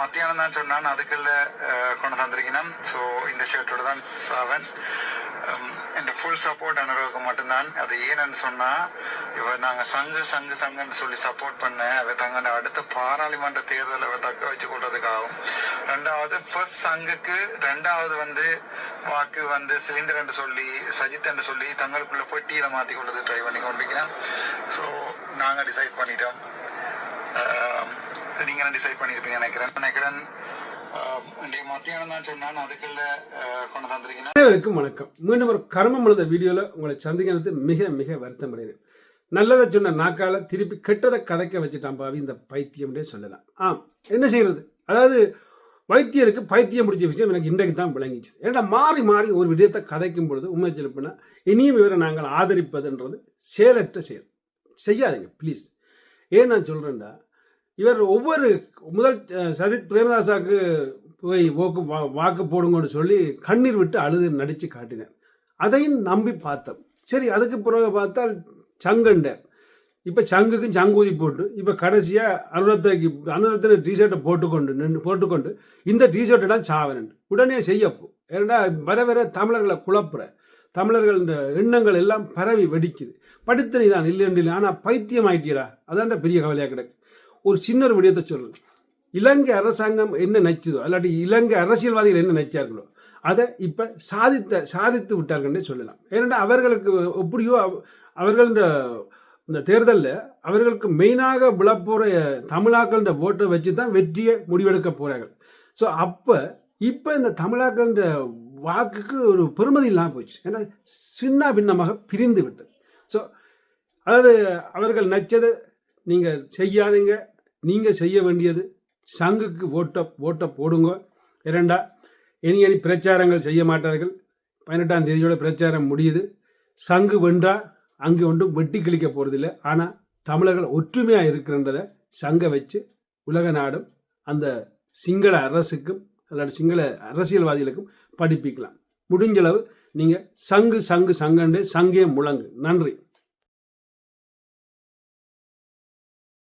மத்தியானம் தான் சொன்னான். அதுக்குள்ள கொண்டு வந்திருக்கணும் ஸோ இந்த ஷர்ட்டோட தான் சாவன். இந்த ஃபுல் சப்போர்ட் அனுபவக்கு மட்டும்தான். அது ஏன்னு சொன்னா இவ நாங்க சங்கு சங்கு சங்குன்னு சொல்லி சப்போர்ட் பண்ண அவ தங்களோட அடுத்த பாராளுமன்ற தேர்தலை அவ தக்க வச்சு கொள்றதுக்காகும் ரெண்டாவது ஃபர்ஸ்ட் சங்குக்கு ரெண்டாவது வந்து வாக்கு வந்து சிலிண்டர் என்று சொல்லி சஜித் என்று சொல்லி தங்களுக்குள்ள பொட்டியில மாத்தி கொள்றது ட்ரை பண்ணி கொண்டிருக்கிறேன் ஸோ நாங்க டிசைட் பண்ணிட்டோம். நீங்க டிசைட் பண்ணிருப்பீங்க நினைக்கிறேன். நினைக்கிறேன் அதுக்குள்ள அனைவருக்கும் வணக்கம். மீண்டும் ஒரு கர்மம் எழுத வீடியோவில் உங்களை சந்திக்கிறது மிக மிக வருத்தம் அடைகிறேன். நல்லதை சொன்ன நாக்கால திருப்பி கெட்டதை கதைக்க வச்சுட்டான் பாவி இந்த பைத்தியம்னே சொல்லலாம். ஆம் என்ன செய்யறது? அதாவது வைத்தியருக்கு பைத்தியம் பிடிச்ச விஷயம் எனக்கு இன்றைக்கு தான் விளங்கிச்சு. ஏன்னா மாறி மாறி ஒரு விடயத்தை கதைக்கும் பொழுது உண்மை சொல்லப்போனா இனியும் இவரை நாங்கள் ஆதரிப்பதுன்றது செயலற்ற செயல். செய்யாதீங்க ப்ளீஸ் ஏன் நான் சொல்கிறேன்டா இவர் ஒவ்வொரு முதல் அஹ், சஜித் பிரேமதாசாவுக்கு போய் ஓக்கு வா- வாக்கு போடுங்கன்னு சொல்லி கண்ணீர் விட்டு அழுது நடித்து காட்டினார். அதையும் நம்பி பார்த்தோம். சரி அதுக்கு பிறகு பார்த்தால் சங்கண்டர் இப்போ சங்குக்கும் சங்கூதி போட்டு இப்போ கடைசியாக அனுரத்தைக்கு அனுரத்தின டிஷர்ட்டை போட்டுக்கொண்டு நின்று போட்டுக்கொண்டு இந்த டிஷர்ட்டை தான் சாவனன் உடனே செய்யப்போ ஏன்னா வர வர தமிழர்களை குழப்புற தமிழர்கள் எண்ணங்கள் எல்லாம் பரவி வெடிக்குது. படித்தனி தான் இல்லைன்னு இல்லை ஆனால் பைத்தியம் ஆயிட்டியடா அதான்டா பெரிய கவலையாக கிடக்கு. ஒரு சின்ன ஒரு விடயத்தை சொல்லு இலங்கை அரசாங்கம் என்ன நச்சுதோ இல்லாட்டி இலங்கை அரசியல்வாதிகள் என்ன நச்சார்களோ அதை இப்போ சாதித்த சாதித்து விட்டார்கள்னே சொல்லலாம். ஏனென்றால் அவர்களுக்கு எப்படியோ அவ- அவர்கள் இந்த இந்த தேர்தலில் அவர்களுக்கு மெயினாக விழப்போகிற தமிழாக்கள்ன்ற ஓட்டை வச்சு தான் வெற்றியை முடிவெடுக்க போகிறார்கள் ஸோ அப்போ இப்போ இந்த தமிழாக்கள்ன்ற வாக்குக்கு ஒரு பெருமதி இல்லாமல் போச்சு ஏன்னா சின்ன பின்னமாக பிரிந்து விட்டது. ஸோ அதாவது அவர்கள் நச்சதை நீங்கள் செய்யாதீங்க நீங்கள் செய்ய வேண்டியது சங்குக்கு ஓட்ட ஓட்ட போடுங்க. இரண்டா இனி இனி பிரச்சாரங்கள் செய்ய மாட்டார்கள். பதினெட்டாம் தேதியோட பிரச்சாரம் முடியுது. சங்கு வென்றா அங்கே ஒன்றும் வெட்டி கிழிக்க போகிறதில்ல ஆனால் தமிழர்கள் ஒற்றுமையாக இருக்கிறன்றதை சங்கை வச்சு உலக நாடும் அந்த சிங்கள அரசுக்கும் அல்லாட்டி சிங்கள அரசியல்வாதிகளுக்கும் படிப்பிக்கலாம். முடிஞ்சளவு நீங்கள் சங்கு சங்கு சங்கண்டு சங்கே முழங்கு. நன்றி.